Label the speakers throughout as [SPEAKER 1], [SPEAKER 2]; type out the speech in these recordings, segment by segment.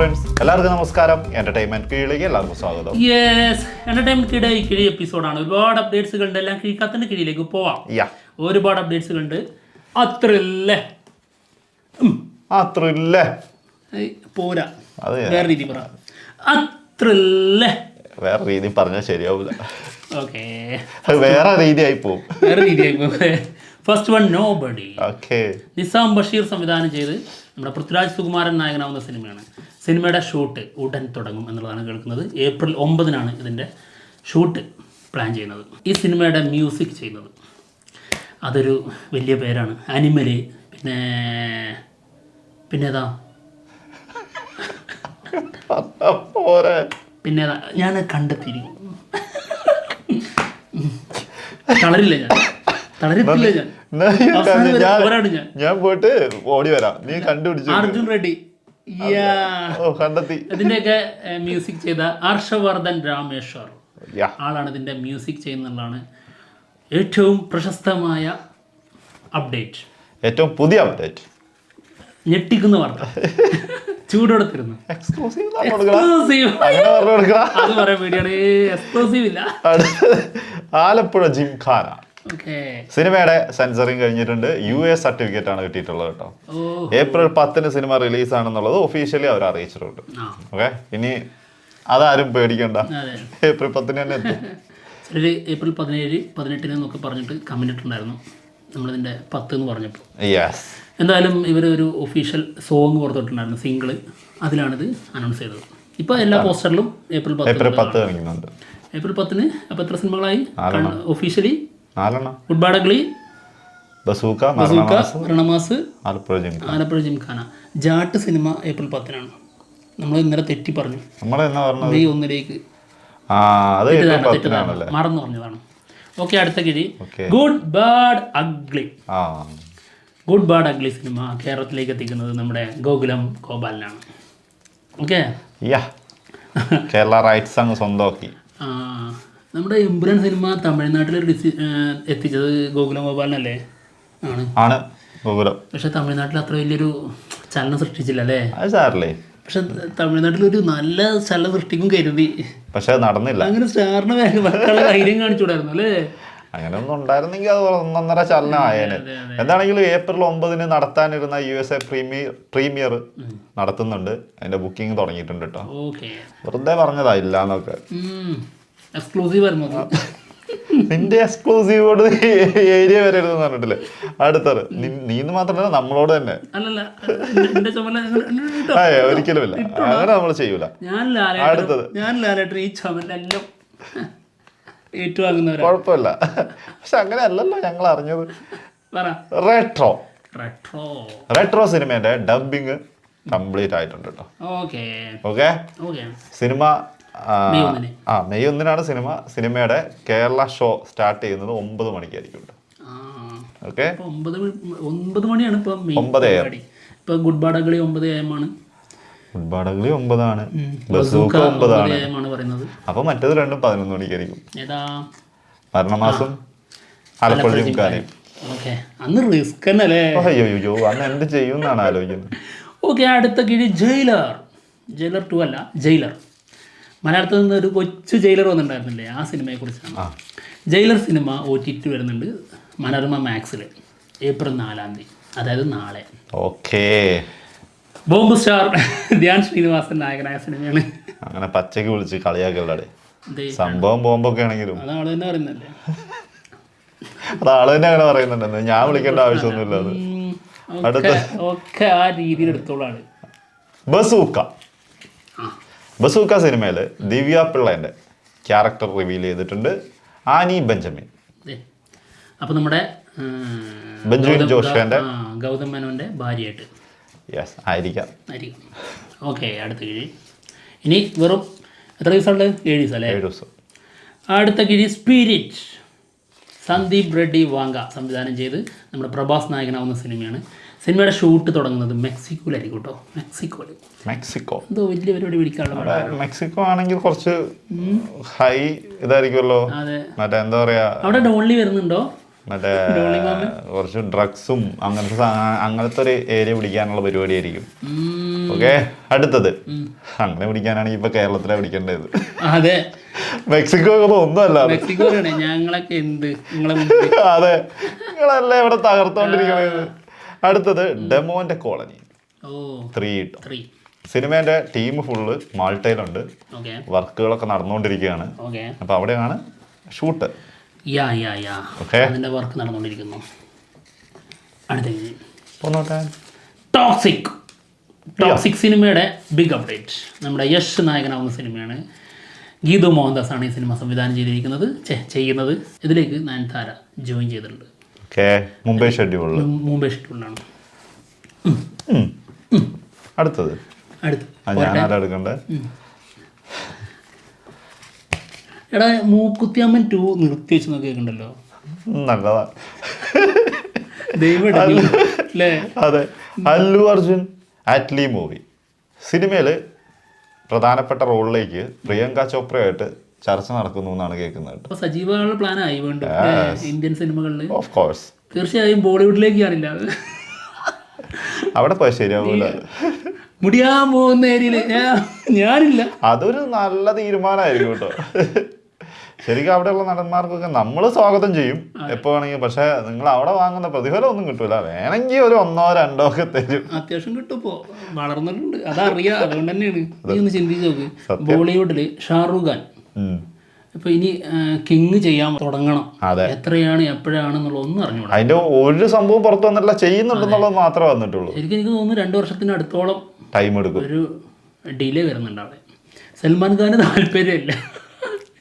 [SPEAKER 1] Friends എല്ലാവർക്കും നമസ്കാരം. Entertainment കീഴിലേക്ക് എല്ലാവർക്കും സ്വാഗതം.
[SPEAKER 2] യെസ് എന്റർടൈൻമെന്റ് കീഴ് ഈ കിഴി എപ്പിസോഡാണ് ഒരുപാട് അപ്ഡേറ്റ്സുകളുണ്ട് എല്ലാം കിഴിക്കാത്തന്റെ കീഴിലേക്ക് പോവാം.
[SPEAKER 1] ഒരുപാട്
[SPEAKER 2] ഒരുപാട് അപ്ഡേറ്റ്സുകളുണ്ട് അത്രല്ലേ അത്രല്ലേ പോരാ. വേറെ രീതി പറ. അത്രല്ലേ
[SPEAKER 1] വേറെ രീതി പറഞ്ഞാൽ ശരിയാവില്ല
[SPEAKER 2] ഓക്കെ
[SPEAKER 1] വേറെ രീതിയായി പോകും
[SPEAKER 2] വേറെ രീതിയായി first one no buddy
[SPEAKER 1] okay
[SPEAKER 2] Nizam Basheer സംവിധാനം ചെയ്ത് നമ്മുടെ പൃഥ്വിരാജ് സുകുമാരൻ നായകനാവുന്ന സിനിമയാണ്. സിനിമയുടെ ഷൂട്ട് ഉടൻ തുടങ്ങും എന്നുള്ളതാണ് കേൾക്കുന്നത്. ഏപ്രിൽ ഒമ്പതിനാണ് ഇതിന്റെ ഷൂട്ട് പ്ലാൻ ചെയ്യുന്നത്. ഈ സിനിമയുടെ മ്യൂസിക് ചെയ്യുന്നത്. അതൊരു വലിയ പേരാണ്. അനിമൽ പിന്നെ
[SPEAKER 1] പിന്നേതാ?
[SPEAKER 2] പിന്നെ ഞാൻ കണ്ടെത്തിയിരിക്കും കളറില്ല ഞാൻ. ഞാൻ.
[SPEAKER 1] പോയിട്ട് ഓടി വരാം. നീ കണ്ടുപിടിച്ചു
[SPEAKER 2] അർജുൻ റെഡ്ഡി.
[SPEAKER 1] കണ്ടെത്തി.
[SPEAKER 2] ഇതിന്റെയൊക്കെ മ്യൂസിക് ചെയ്ത ഹർഷവർദ്ധൻ രാമേശ്വർ. ആളാണ് ഇതിന്റെ മ്യൂസിക് ചെയ്യുന്നതാണ് ഏറ്റവും പ്രശസ്തമായ അപ്ഡേറ്റ്
[SPEAKER 1] ഏറ്റവും പുതിയ അപ്ഡേറ്റ്
[SPEAKER 2] ഞെട്ടിക്കുന്ന വാർത്ത.
[SPEAKER 1] കൊടുക്കണം
[SPEAKER 2] അത് പറയാൻ വേണ്ടിയാണ്. എക്സ്ക്ലൂസീവ് ഇല്ല.
[SPEAKER 1] ആലപ്പുഴ ജിംഖാന. സിനിമയുടെ സെൻസറിങ് കഴിഞ്ഞിട്ടുണ്ട്. യു എ സർട്ടിഫിക്കറ്റ് ആണ് കിട്ടിയിട്ടുള്ളത് കേട്ടോ. ഏപ്രിൽ പത്തിന് സിനിമ റിലീസ് ആണെന്നുള്ളത് ഒഫീഷ്യലി അവർ അറിയിച്ചിട്ടുണ്ട് ഓക്കെ ഇനി അതാരും പേടിക്കണ്ട. ഏപ്രിൽ പത്തിന് തന്നെ എത്തും.
[SPEAKER 2] ഏപ്രിൽ പതിനേഴ് പതിനെട്ടിന് എന്നൊക്കെ പറഞ്ഞിട്ട് ഇട്ടുണ്ടായിരുന്നു നമ്മളിതിന്റെ പത്ത് എന്ന് പറഞ്ഞപ്പോൾ
[SPEAKER 1] യെസ്
[SPEAKER 2] എന്തായാലും ഇവർ ഒരു ഒഫീഷ്യൽ സോങ് പുറത്തോട്ടുണ്ടായിരുന്നു സിംഗിൾ അതിലാണിത് അനൗൺസ് ചെയ്തത്. ഇപ്പോൾ എല്ലാ പോസ്റ്ററിലും ഏപ്രിൽ പത്ത്
[SPEAKER 1] ഏപ്രിൽ പത്ത്
[SPEAKER 2] ഏപ്രിൽ പത്തിന് അപ്പോൾ എത്ര സിനിമകളായി? ഒഫീഷ്യലി
[SPEAKER 1] നാലെണ്ണം.
[SPEAKER 2] Ugly
[SPEAKER 1] Bazooka
[SPEAKER 2] Bazooka രണമാസ്
[SPEAKER 1] Alappuzha gymkhana.
[SPEAKER 2] Alappuzha gymkhana. Jaat cinema April പത്തിനാണ്. നമ്മൾ ഇന്നലെ തെറ്റി പറഞ്ഞു.
[SPEAKER 1] നമ്മൾ എന്നാ പറഞ്ഞത്?
[SPEAKER 2] മെയ് ഒന്നിലേക്ക്. മറന്നു പറഞ്ഞതാണ്. ഓക്കെ അടുത്ത കിഴി. Good bad ugly. Good bad ugly cinema കേരളത്തിലേക്ക് എത്തിക്കുന്നത് നമ്മുടെ ഗോകുലം ഗോപാലിനാണ്. ഓക്കെ?
[SPEAKER 1] കേരള റൈറ്റ്സ് അങ്ങ് സ്വന്തമാക്കി.
[SPEAKER 2] നമ്മുടെ എമ്പുരാൻ സിനിമ തമിഴ്നാട്ടിൽ എത്തിച്ചത് ഗോകുലം ഗോപാലനല്ലേ? ആണ്.
[SPEAKER 1] ആണ് ഗോകുലം.
[SPEAKER 2] പക്ഷെ തമിഴ്നാട്ടിൽ അത്ര വലിയൊരു ചലനം സൃഷ്ടിച്ചില്ല അല്ലേ?
[SPEAKER 1] അത് സാറല്ലേ?
[SPEAKER 2] പക്ഷെ തമിഴ്നാട്ടിൽ ഒരു നല്ല ചലനം സൃഷ്ടിക്കും കരുതി.
[SPEAKER 1] പക്ഷെ നടന്നില്ല.
[SPEAKER 2] അങ്ങനെ സ്റ്റാറിന് വെക്കാനുള്ള ധൈര്യം കാണിച്ചുകൂടായിരുന്നു അല്ലേ?
[SPEAKER 1] അങ്ങനെ ഒന്നും ഉണ്ടായിരുന്നെങ്കിൽ അത് ഒന്നൊന്നര ചലനം ആയേനെ. എന്താണെങ്കിലും ഏപ്രിൽ ഒമ്പതിന് നടത്താനിരുന്ന U S A premiere premiere നടത്തുന്നുണ്ട്. അതിന്റെ ബുക്കിംഗ് തുടങ്ങിയിട്ടുണ്ട് കേട്ടോ. വെറുതെ പറഞ്ഞതാ ഇല്ലാന്നൊക്കെ.
[SPEAKER 2] എക്സ്ക്ലൂസീവ് ആയിരുന്നു അത്.
[SPEAKER 1] നിന്റെ എക്സ്ക്ലൂസീവോട് ഏരിയ വരെ പറഞ്ഞിട്ടില്ലേ? അടുത്തത്. നീന്ന് മാത്രമല്ല നമ്മളോട് തന്നെ. ആ ഒരിക്കലും ഇല്ല. അങ്ങനെ നമ്മൾ ചെയ്യൂല. അടുത്തത്.
[SPEAKER 2] ഞാൻ ലാലേട്ടൻ ഈ ചുമലെല്ലാം ഏറ്റുവാങ്ങുന്നവരാ.
[SPEAKER 1] കുഴപ്പമില്ല. പക്ഷെ അങ്ങനെ അല്ലല്ലോ ഞങ്ങൾ അറിഞ്ഞത്. റെട്രോ
[SPEAKER 2] റെട്രോ
[SPEAKER 1] റെട്രോ സിനിമേന്റെ ഡബിങ് കംപ്ലീറ്റ് ആയിട്ടുണ്ട് കേട്ടോ.
[SPEAKER 2] ഓക്കെ
[SPEAKER 1] ഓക്കെ സിനിമ ആ,
[SPEAKER 2] മെയ്
[SPEAKER 1] ഒന്നിനാണ് സിനിമ. സിനിമയുടെ കേരള ഷോ സ്റ്റാർട്ട് ചെയ്യുന്നത് ഒമ്പത് മണിക്കായിരിക്കും ഓക്കെ?
[SPEAKER 2] ഒമ്പത് ഒമ്പത് മണിയാണ് ഇപ്പൊ മെയിൻ
[SPEAKER 1] ഒമ്പത് AM.
[SPEAKER 2] പരിപാടി. ഇപ്പൊ ഗുഡ് ബാഡകളി ഒമ്പത് എം ആണ്.
[SPEAKER 1] ഒമ്പതാണ്.
[SPEAKER 2] ബസൂക്ക
[SPEAKER 1] ഒമ്പതാണ്. അപ്പൊ മറ്റേത് രണ്ടും പതിനൊന്ന് മണിക്കായിരിക്കും. മരണമാസം ആലപ്പുഴ ജിംഖാനയും
[SPEAKER 2] അന്ന് റിസ്ക് തന്നെ
[SPEAKER 1] അയ്യോ അന്ന് എന്ത് ചെയ്യും എന്നാണ് ആലോചിക്കുന്നത്.
[SPEAKER 2] ഓക്കെ അടുത്ത കിഴി ജയിലർ. ജയിലർ ടു അല്ല ജയിലർ. മലയാളത്തിൽ നിന്ന് ഒരു കൊച്ചു ജയിലർ വന്നിട്ടുണ്ടായിരുന്നില്ലേ? ആ
[SPEAKER 1] സിനിമയെക്കുറിച്ചാണ്
[SPEAKER 2] Jailer cinema O T T വരുന്നുണ്ട് മനോരമ മാക്സിൽ ഏപ്രിൽ നാലാം തീയതി അതായത് നാളെ.
[SPEAKER 1] Okay.
[SPEAKER 2] Bomb star Dhyan Sreenivasan നായകനായ സിനിമയാണ്.
[SPEAKER 1] അങ്ങനെ പച്ചക്ക് വിളിച്ച് കളിയാക്കല്ലേ സംഭവം ബോംബൊക്കെ ആണെങ്കിലും.
[SPEAKER 2] അത് ആൾ തന്നെ പറയുന്നല്ലേ
[SPEAKER 1] അത് ആൾ തന്നെ അങ്ങനെ പറയുന്നുണ്ടെന്ന്. ഞാൻ വിളിക്കേണ്ട ആവശ്യമൊന്നുമില്ല അത്.
[SPEAKER 2] അടുത്ത. ഒക്കെ ആ രീതിയിൽ എടുത്തോളാണ്.
[SPEAKER 1] ബസൂക്ക. ബസൂക്ക സിനിമയിൽ ദിവ്യ പിള്ളേന്റെ ക്യാരക്ടർ റിവീൽ ചെയ്തിട്ടുണ്ട് ആനി ബെഞ്ചമിൻ.
[SPEAKER 2] അപ്പോൾ അപ്പൊ നമ്മുടെ
[SPEAKER 1] ബെഞ്ചമിൻ
[SPEAKER 2] ആ, ഗൗതം മേനോന്റെ ഭാര്യയായിട്ട്.
[SPEAKER 1] യെസ് ആയിരിക്കാം.
[SPEAKER 2] ആയിരിക്കും. ഓക്കെ അടുത്ത കിഴി. ഇനി വെറും എത്ര ദിവസമുണ്ട്? ഏഴ് ദിവസം അല്ലേ?
[SPEAKER 1] ഏഴ് ദിവസം.
[SPEAKER 2] അടുത്ത കിഴി സ്പിരിറ്റ് സന്ദീപ് റെഡ്ഡി വാങ്ക സംവിധാനം ചെയ്ത് നമ്മുടെ പ്രഭാസ് നായകനാവുന്ന സിനിമയാണ്. സിനിമയുടെ ഷൂട്ട് തുടങ്ങുന്നത് മെക്സിക്കോയിലായിരിക്കും കേട്ടോ. മെക്സിക്കോയിൽ
[SPEAKER 1] മെക്സിക്കോ.
[SPEAKER 2] എന്തോ വലിയ പരിപാടി പിടിക്കാനുള്ള
[SPEAKER 1] മെക്സിക്കോ ആണെങ്കിൽ കുറച്ച് ഹൈ ഇതായിരിക്കുമല്ലോ. മറ്റേ എന്താ പറയാ?
[SPEAKER 2] അവിടെ ഡോൺലി വരുന്നുണ്ടോ?
[SPEAKER 1] മറ്റേ കുറച്ച് ഡ്രഗ്സും അങ്ങനത്തെ അങ്ങനത്തെ ഒരു ഏരിയ പിടിക്കാനുള്ള പരിപാടിയായിരിക്കും. ഓക്കെ അടുത്തത്. അങ്ങനെ പിടിക്കാനാണെങ്കിൽ ഇപ്പൊ കേരളത്തിലെ പിടിക്കേണ്ടത്.
[SPEAKER 2] അതെ.
[SPEAKER 1] മെക്സിക്കോ ഒന്നുമല്ല
[SPEAKER 2] മെക്സിക്കോ ഞങ്ങളൊക്കെ എന്ത്?
[SPEAKER 1] അതെ. നിങ്ങളല്ലേ ഇവിടെ തകർത്തോണ്ടിരിക്കണത് അടുത്തത് ഡെമോന്റെ കോളനി. ത്രീ
[SPEAKER 2] ത്രീ
[SPEAKER 1] സിനിമേന്റെ ടീം ഫുള്ള് മാൾട്ടയിലുണ്ട്. വർക്കുകളൊക്കെ നടന്നുകൊണ്ടിരിക്കുകയാണ്. അപ്പൊ അവിടെയാണ് ഷൂട്ട്.
[SPEAKER 2] യാ യാ യാ. അതിന്റെ വർക്ക് നടന്നുകൊണ്ടിരിക്കുന്നു. ടോക്സിക് ടോക്സിക് സിനിമയുടെ ബിഗ് അപ്ഡേറ്റ് നമ്മുടെ യശ് നായകനാവുന്ന സിനിമയാണ്. ഗീതു മോഹൻദാസാണ് ആണ് ഈ സിനിമ സംവിധാനം ചെയ്തിരിക്കുന്നത്. ചെയ്യുന്നത്. ഇതിലേക്ക് നയൻതാര ജോയിൻ ചെയ്തിട്ടുണ്ട്.
[SPEAKER 1] മുംബൈ ഷെഡ്യൂളിൽ
[SPEAKER 2] മുംബൈ ഷെഡ്യൂളിലാണ്
[SPEAKER 1] അടുത്തത്. അടുത്തത്
[SPEAKER 2] എടാ മൂക്കുത്തിയമ്മൻ ടു നിർത്തി വെച്ച് നോക്കി കേൾക്കണ്ടല്ലോ?
[SPEAKER 1] ഉം, നല്ലതാ.
[SPEAKER 2] ദൈവം
[SPEAKER 1] അതെ. അല്ലു അർജുൻ ആറ്റ്ലി മൂവി സിനിമയിൽ പ്രധാനപ്പെട്ട റോളിലേക്ക് പ്രിയങ്ക ചോപ്രയായിട്ട് ചർച്ച നടക്കുന്നു എന്നാണ് കേൾക്കുന്നത്
[SPEAKER 2] സജീവമുള്ള പ്ലാനായി വേണ്ട
[SPEAKER 1] Yes.
[SPEAKER 2] ഇന്ത്യൻ സിനിമകളിൽ
[SPEAKER 1] ഓഫ് കോഴ്സ്
[SPEAKER 2] തീർച്ചയായും ബോളിവുഡിലേക്ക് അറിയില്ല
[SPEAKER 1] അവിടെ പോയി ശരിയാവൂല
[SPEAKER 2] മുടിയാൻ പോകുന്ന ഏരിയയിൽ ഞാനില്ല.
[SPEAKER 1] അതൊരു നല്ല തീരുമാനമായിരിക്കും കേട്ടോ. ശരിക്കും അവിടെയുള്ള നടന്മാർക്കൊക്കെ നമ്മൾ സ്വാഗതം ചെയ്യും എപ്പോ വേണമെങ്കിൽ പക്ഷെ നിങ്ങൾ അവിടെ വാങ്ങുന്ന പ്രതിഫലം ഒന്നും കിട്ടൂല. വേണമെങ്കിൽ ഒരു ഒന്നോ രണ്ടോ ഒക്കെ തരും.
[SPEAKER 2] അത്യാവശ്യം കിട്ടുമ്പോ വളർന്നിട്ടുണ്ട്. അതറിയാം. അതുകൊണ്ട് തന്നെയാണ്. നീ ഒന്ന് ചിന്തിച്ച് നോക്ക്. ബോളിവുഡിൽ ഷാറൂഖ് ഖാൻ. ഇപ്പൊ ഇനി കിങ് ചെയ്യാൻ തുടങ്ങണം. എത്രയാണ് എപ്പോഴാണെന്നുള്ള ഒന്നും അറിഞ്ഞൂടാ
[SPEAKER 1] അതിന്റെ ഒരു സംഭവം പുറത്തു വന്നിട്ടില്ല. ചെയ്യുന്നുണ്ടെന്നുള്ളത് മാത്രമേ വന്നിട്ടുള്ളൂ.
[SPEAKER 2] ശരിക്കും എനിക്ക് തോന്നുന്നു രണ്ടു വർഷത്തിന് അടുത്തോളം
[SPEAKER 1] ടൈം എടുക്കും.
[SPEAKER 2] ഒരു ഡിലേ വരുന്നുണ്ട് അവിടെ. സൽമാൻ ഖാന് താല്പര്യമില്ല.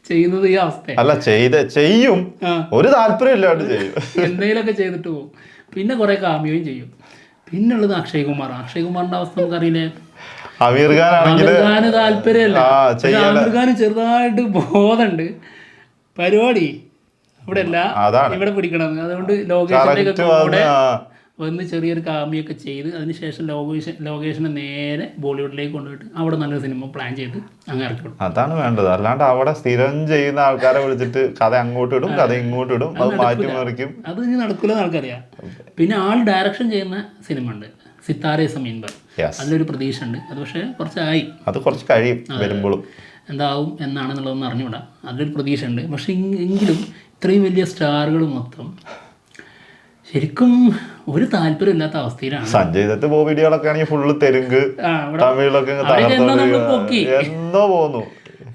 [SPEAKER 2] ചെയ്യുന്നത് ഈ അവസ്ഥ
[SPEAKER 1] അല്ല ചെയ്ത് ചെയ്യും. ഒരു താല്പര്യം ഇല്ലാണ്ട് ചെയ്യും.
[SPEAKER 2] എന്തെങ്കിലുമൊക്കെ ചെയ്തിട്ട് പോകും പിന്നെ കുറെ കാമ്യവും ചെയ്യും. പിന്നെ ഉള്ളത് അക്ഷയ് കുമാർ അക്ഷയ് കുമാറിന്റെ അവസ്ഥ നമുക്കറിയില്ലേ?
[SPEAKER 1] അമീർ ഖാൻ ആണെങ്കിൽ
[SPEAKER 2] താല്പര്യമല്ല
[SPEAKER 1] ആ,
[SPEAKER 2] ഖാൻ ചെറുതായിട്ട് ബോധമുണ്ട് പരിപാടി. ഇവിടെ അല്ല ഇവിടെ പിടിക്കണം അതുകൊണ്ട് ലോകേഷിന്റെ കൂടെ വന്ന് ചെറിയൊരു കാമിയൊക്കെ ചെയ്ത് അതിനുശേഷം ലോകേഷൻ ലോകേഷനെ നേരെ ബോളിവുഡിലേക്ക് കൊണ്ടുപോയിട്ട് അവിടെ നല്ലൊരു സിനിമ പ്ലാൻ ചെയ്ത് അങ്ങ് ഇറക്കിവിടും
[SPEAKER 1] അതാണ് വേണ്ടത്. അല്ലാണ്ട് അവിടെ സ്ഥിരം ചെയ്യുന്ന ആൾക്കാരെ വിളിച്ചിട്ട് കഥ അങ്ങോട്ട് ഇടും കഥ ഇങ്ങോട്ട് ഇടും അത് മാറ്റി മറിക്കും
[SPEAKER 2] അത് ഇനി നടക്കില്ല ആൾക്കറിയാം പിന്നെ ആൾ ഡയറക്ഷൻ ചെയ്യുന്ന സിനിമ ഉണ്ട് സിത്താരെ സമീൻ
[SPEAKER 1] യെസ്
[SPEAKER 2] അതിലൊരു പ്രതീക്ഷ ഉണ്ട് അത് പക്ഷേ കുറച്ചായി.
[SPEAKER 1] അത് കുറച്ച് കഴിയും വരുമ്പോഴും
[SPEAKER 2] എന്താവും എന്നാണെന്നുള്ളതൊന്നും അറിഞ്ഞുകൂടാ. അതിലൊരു പ്രതീക്ഷ ഉണ്ട് പക്ഷെ എങ്കിലും ഇത്രയും വലിയ സ്റ്റാറുകൾ മൊത്തം ശരിക്കും ഒരു താല്പര്യമില്ലാത്ത അവസ്ഥയിലാണ്.
[SPEAKER 1] സഞ്ജയ് ദത്ത് ബോബിഡികളൊക്കെ ആണെങ്കിൽ ഫുള്ള് തെലുങ്ക് തമിഴിലൊക്കെ
[SPEAKER 2] എന്നോ.
[SPEAKER 1] പോന്നു.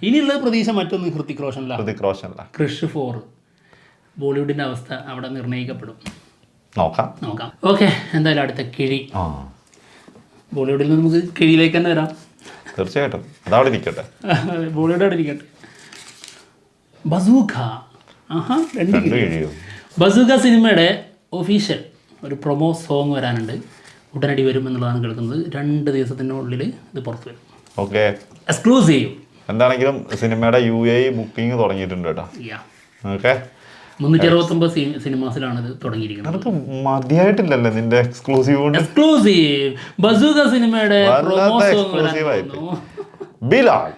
[SPEAKER 2] ഇനിയുള്ള പ്രതീക്ഷ മറ്റൊന്ന് ഹൃത്തിക് റോഷനിലാണ്
[SPEAKER 1] ഹൃതിക് റോഷൻ
[SPEAKER 2] ക്രിഷ് ഫോർ. ബോളിവുഡിന്റെ അവസ്ഥ അവിടെ നിർണയിക്കപ്പെടും
[SPEAKER 1] നോക്കാം.
[SPEAKER 2] നോക്കാം. ഓക്കെ എന്തായാലും അടുത്ത കിഴി. ബോളിവുഡിൽ നിന്ന് നമുക്ക് കിഴിയിലേക്ക് തന്നെ വരാം.
[SPEAKER 1] തീർച്ചയായിട്ടും. അതവിടെ ഇരിക്കട്ടെ.
[SPEAKER 2] ബോളിവുഡ് അവിടെ ഇരിക്കട്ടെ. ബസൂഖ. ആഹാ രണ്ട്
[SPEAKER 1] രണ്ട്
[SPEAKER 2] കിഴി ബസൂഖ സിനിമയുടെ ഒഫീഷ്യൽ ഒരു പ്രൊമോ സോങ് വരാനുണ്ട്. ഉടനടി വരും എന്നുള്ളതാണ് കേൾക്കുന്നത്. രണ്ട് ദിവസത്തിനുള്ളിൽ ഇത് പുറത്ത് വരും.
[SPEAKER 1] ഓക്കെ.
[SPEAKER 2] എക്സ്ക്ലൂസീവ്
[SPEAKER 1] എന്താണെങ്കിലും സിനിമയുടെ യു എ ബുക്കിംഗ് തുടങ്ങിയിട്ടുണ്ട് കേട്ടോ.
[SPEAKER 2] Ya
[SPEAKER 1] okay.
[SPEAKER 2] മുന്നൂറ്റി അറുപത്തൊമ്പത് സിനിമാസിലാണ് ഇത് തുടങ്ങിയിരിക്കുന്നത്.
[SPEAKER 1] നിനക്ക് മതിയായിട്ടില്ലല്ലേ നിന്റെ എക്സ്ക്ലൂസീവ്
[SPEAKER 2] എക്സ്ക്ലൂസീവ് ബസൂക സിനിമയുടെ.
[SPEAKER 1] ബിലാൽ.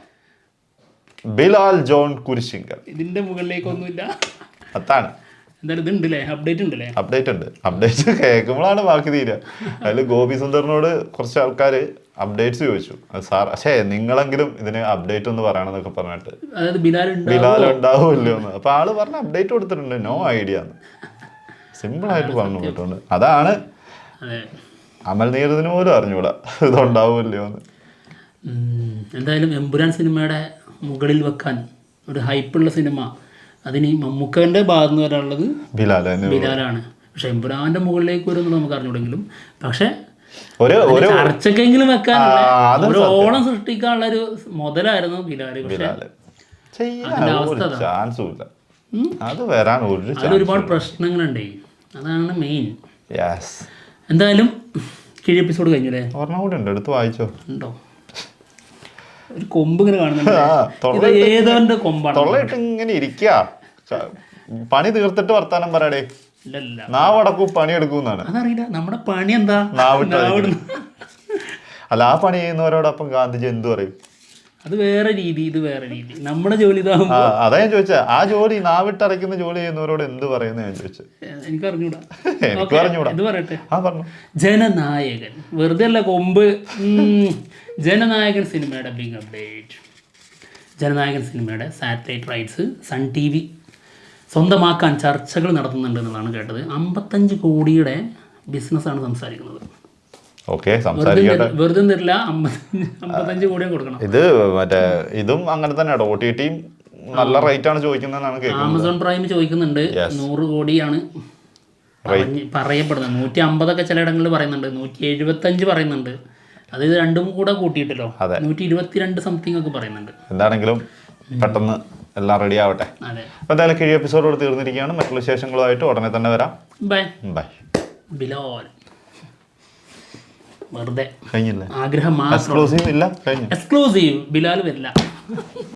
[SPEAKER 1] ബിലാൽ ജോൺ കുരിശിങ്കൽ.
[SPEAKER 2] ഇതിന്റെ മുകളിലേക്കൊന്നുമില്ല.
[SPEAKER 1] അതാണ്.
[SPEAKER 2] അപ്ഡേറ്റ് ഉണ്ട്.
[SPEAKER 1] അപ്ഡേറ്റ് കേൾക്കുമ്പോഴാണ് ബാക്കി തീര അതിൽ ഗോപി സുന്ദറിനോട് കുറച്ച് ആൾക്കാർ അപ്ഡേറ്റ്സ് ചോദിച്ചു. സാർ പക്ഷേ നിങ്ങളെങ്കിലും ഇതിന് അപ്ഡേറ്റ് ഒന്ന് പറയണമെന്നൊക്കെ പറഞ്ഞിട്ട്.
[SPEAKER 2] ബിലാൽ
[SPEAKER 1] ബിലാൽ
[SPEAKER 2] ഉണ്ടാവും?
[SPEAKER 1] ഉണ്ടാവുമല്ലോ എന്ന്. അപ്പൊ ആൾ പറഞ്ഞ അപ്ഡേറ്റ് കൊടുത്തിട്ടുണ്ട്. നോ ഐഡിയ സിമ്പിൾ ആയിട്ട് പറഞ്ഞു കേട്ടോണ്ട് അതാണ്.
[SPEAKER 2] അതെ.
[SPEAKER 1] അമൽ നീരദിന് പോലും അറിഞ്ഞൂടാ. ഇതുണ്ടാവുമല്ലോ എന്ന്.
[SPEAKER 2] എന്തായാലും എമ്പുരാൻ സിനിമയുടെ മുകളിൽ വെക്കാൻ ഒരു ഹൈപ്പുള്ള സിനിമ അതിന് മമ്മൂക്കന്റെ ഭാഗത്ത് നിന്ന് വരാനുള്ളത് ബിലാലാണ്. പക്ഷെ എമ്പുരാന്റെ മുകളിലേക്ക് വരും നമുക്ക് അറിഞ്ഞൂടെങ്കിലും. പക്ഷെ ചർച്ചക്കെങ്കിലും വെക്കാനുള്ള ഒരു ഓണം സൃഷ്ടിക്കാനുള്ള ഒരു മുതലായിരുന്നു ബിലാൽ. പക്ഷെ അതിന്റെ അവസ്ഥ അതാ.
[SPEAKER 1] വരാൻ
[SPEAKER 2] ഒരുപാട് പ്രശ്നങ്ങളുണ്ടേ. അതാണ് മെയിൻ എന്തായാലും കിഴി എപ്പിസോഡ് കഴിഞ്ഞല്ലേ?
[SPEAKER 1] ഒരെണ്ണം കൂടി ഉണ്ട്. എടുത്ത് വായിച്ചോ.
[SPEAKER 2] ഉണ്ടോ? ഒരു കൊമ്പ് ഇങ്ങനെ കാണുന്നുണ്ട്. ഏതവന്റെ കൊമ്പാണ്?
[SPEAKER 1] തൊള്ളയിട്ട് ഇങ്ങനെ ഇരിക്കുക പണി തീർത്തിട്ട് വർത്താനം പറയടേ. നാവടക്കൂ
[SPEAKER 2] അതറിയില്ല. നമ്മുടെ പണി എന്താ?
[SPEAKER 1] നാവിട്ട്. അല്ല ആ പണി ചെയ്യുന്നവരോടൊപ്പം ഗാന്ധിജി എന്തു പറയും?
[SPEAKER 2] അത് വേറെ രീതി ഇത് വേറെ രീതി. നമ്മുടെ ജോലി
[SPEAKER 1] അതാ ഞാൻ ചോദിച്ചാ. ആ ജോലി നാവിട്ടടയ്ക്കുന്ന ജോലി ചെയ്യുന്നവരോട് എന്ത് പറയുന്നു ഞാൻ ചോദിച്ചു.
[SPEAKER 2] എനിക്ക് അറിഞ്ഞൂടാ.
[SPEAKER 1] എനിക്ക്.
[SPEAKER 2] ഇത് പറയട്ടെ.
[SPEAKER 1] ആ പറഞ്ഞു.
[SPEAKER 2] ജനനായകൻ. വെറുതെ അല്ല കൊമ്പ്. ജനനായകൻ സിനിമയുടെ ബിഗ് അപ്ഡേറ്റ്. ജനനായകൻ സിനിമയുടെ satellite rights Sun T V. സ്വന്തമാക്കാൻ ചർച്ചകൾ നടത്തുന്നുണ്ട് എന്നുള്ളതാണ് കേട്ടത്. അമ്പത്തഞ്ച് കോടിയുടെ ബിസിനസ്സാണ് സംസാരിക്കുന്നത്.
[SPEAKER 1] ഓക്കെ
[SPEAKER 2] വെറുതെ തരില്ല അമ്പത്തഞ്ച് കോടിയും കൊടുക്കണം.
[SPEAKER 1] ഇത് മറ്റേ ഇതും അങ്ങനെ തന്നെയാണ് ഒ ടി ടിയും നല്ല റേറ്റ് ആണ് ചോദിക്കുന്നതെന്നാണ്
[SPEAKER 2] ആമസോൺ പ്രൈം ചോദിക്കുന്നുണ്ട്. നൂറ് കോടിയാണ് പറയപ്പെടുന്നത്. നൂറ്റി അമ്പതൊക്കെ ചിലയിടങ്ങളിൽ പറയുന്നുണ്ട്. നൂറ്റി എഴുപത്തഞ്ച് പറയുന്നുണ്ട്. അത് ഇത് രണ്ടും കൂടെ കൂട്ടിയിട്ടല്ലോ. നൂറ്റി ഇരുപത്തിരണ്ട് സംതിങ് ഒക്കെ പറയുന്നുണ്ട്.
[SPEAKER 1] എന്താണെങ്കിലും പെട്ടെന്ന് എല്ലാം റെഡി ആവട്ടെ.
[SPEAKER 2] അതെ.
[SPEAKER 1] അപ്പോൾ എന്തായാലും കിഴി എപ്പിസോഡോട് തീർന്നിരിക്കുകയാണ്. മറ്റുള്ള വിശേഷങ്ങളുമായിട്ട് ഉടനെ തന്നെ വരാം.
[SPEAKER 2] ബൈ
[SPEAKER 1] ബൈ
[SPEAKER 2] ബിലോൽ. വെറുതെ.
[SPEAKER 1] കഴിഞ്ഞില്ല?
[SPEAKER 2] ആഗ്രഹം
[SPEAKER 1] എക്സ്ക്ലൂസീവ് ഇല്ല? കഴിഞ്ഞു.
[SPEAKER 2] എക്സ്ക്ലൂസീവ് ബിലാൽ വരില്ല.